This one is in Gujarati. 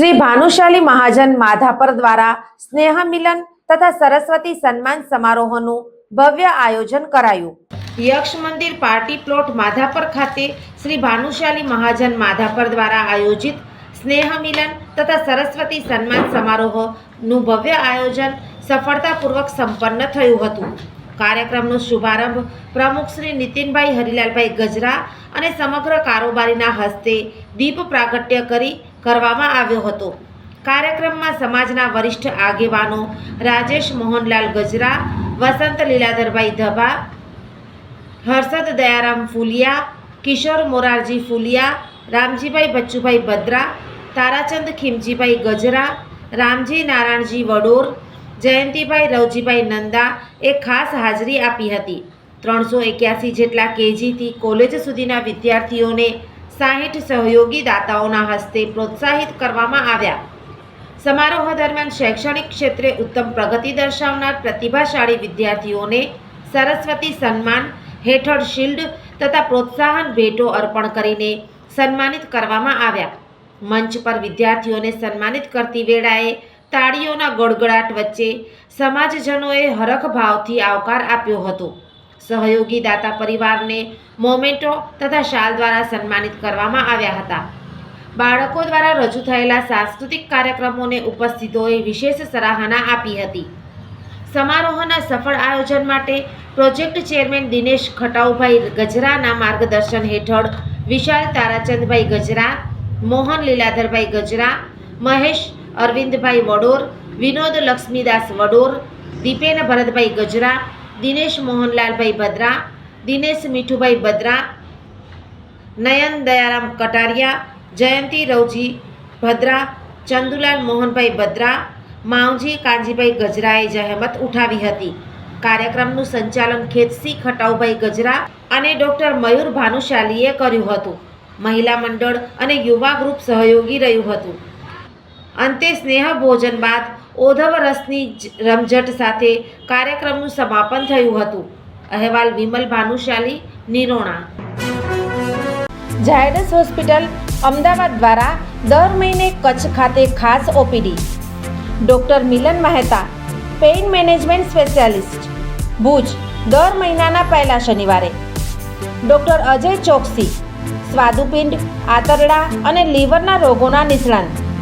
Shri Bhanushali Mahajan Madhapar દ્વારા સ્નેહ મિલન તથા સરસ્વતી સન્માન સમારોહનું ભવ્ય આયોજન કરાયું. યક્ષ મંદિર પાર્ટી પ્લોટ માધાપર ખાતે શ્રી ભાનુશાલી મહાજન માધાપર દ્વારા આયોજિત સ્નેહ મિલન તથા સરસ્વતી સન્માન સમારોહનું ભવ્ય આયોજન સફળતાપૂર્વક સંપન્ન થયું હતું. કાર્યક્રમનો શુભારંભ પ્રમુખ શ્રી નીતિનભાઈ હરિલાલભાઈ ગજરા અને સમગ્ર કારોબારીના હસ્તે દીપ પ્રાગટ્ય કરી કરવામાં આવ્યો હતો. કાર્યક્રમમાં સમાજના વરિષ્ઠ આગેવાનો રાજેશ મોહનલાલ ગજરા, વસંત લીલાધરભાઈ ધભા, હર્ષદ દયારામ ફુલિયા, કિશોર મોરારજી ફુલિયા, રામજીભાઈ બચ્ચુભાઈ ભદ્રા, તારાચંદ ખીમજીભાઈ ગજરા, રામજી નારાયણજી વડોર, જયંતિભાઈ રવજીભાઈ નંદા એ ખાસ હાજરી આપી હતી. ત્રણસો એક્યાસી જેટલા કેજીથી કોલેજ સુધીના વિદ્યાર્થીઓને સાહીઠ સહયોગી દાતાઓના હસ્તે પ્રોત્સાહિત કરવામાં આવ્યા. સમારોહ દરમિયાન શૈક્ષણિક ક્ષેત્રે ઉત્તમ પ્રગતિ દર્શાવનાર પ્રતિભાશાળી વિદ્યાર્થીઓને સરસ્વતી સન્માન હેઠળ શિલ્ડ તથા પ્રોત્સાહન ભેટો અર્પણ કરીને સન્માનિત કરવામાં આવ્યા. મંચ પર વિદ્યાર્થીઓને સન્માનિત કરતી વેળાએ તાળીઓના ગડગડાટ વચ્ચે સમાજજનોએ હરખ ભાવથી આવકાર આપ્યો હતો. સહયોગી દાતા પરિવારને મોમેન્ટો તથા શાલ દ્વારા સન્માનિત કરવામાં આવ્યા હતા. બાળકો દ્વારા રજૂ થયેલા સાંસ્કૃતિક કાર્યક્રમોને ઉપસ્થિતોએ વિશેષ સરાહના આપી હતી. સમારોહના સફળ આયોજન માટે પ્રોજેક્ટ ચેરમેન દિનેશ ખટાઉભાઈ ગજરાના માર્ગદર્શન હેઠળ વિશાલ તારાચંદભાઈ ગજરા, મોહન લીલાધરભાઈ ગજરા, મહેશ અરવિંદભાઈ વડોર, વિનોદ લક્ષ્મીદાસ વડોર, દીપેન ભરતભાઈ ગજરા દિનેશ મોહનલાલભાઈ ભદ્રા, દિનેશ મીઠુભાઈ ભદ્રા, નયન દયારામ કટારિયા, જયંતિ રવજી ભદ્રા, ચંદુલાલ મોહનભાઈ ભદ્રા, માવજી કાનજીભાઈ ગજરાએ જહેમત ઉઠાવી હતી. કાર્યક્રમનું સંચાલન ખેતસી ખટાઉભાઈ ગજરા અને ડૉક્ટર મયુર ભાનુશાલીએ કર્યું હતું. મહિલા મંડળ અને યુવા ગ્રુપ સહયોગી રહ્યું હતું. અંતે સ્નેહ ભોજન બાદ ઓધવ રસની રમઝટ સાથે કાર્યક્રમનું સમાપન થયું હતું. અહેવાલ વિમલ ભાનુશાલી, નિરોણા. ઝાયડસ હોસ્પિટલ અમદાવાદ દ્વારા દર મહિને કચ્છ ખાતે ખાસ OPD. Doctor Milan Mehta, pain management specialist. Bhuj, દર મહિનાના પહેલા શનિવારે. ડૉક્ટર અજય ચોકસી, સ્વાદુપિંડ, આંતરડા અને લીવરના રોગોના નિષ્ણાંત.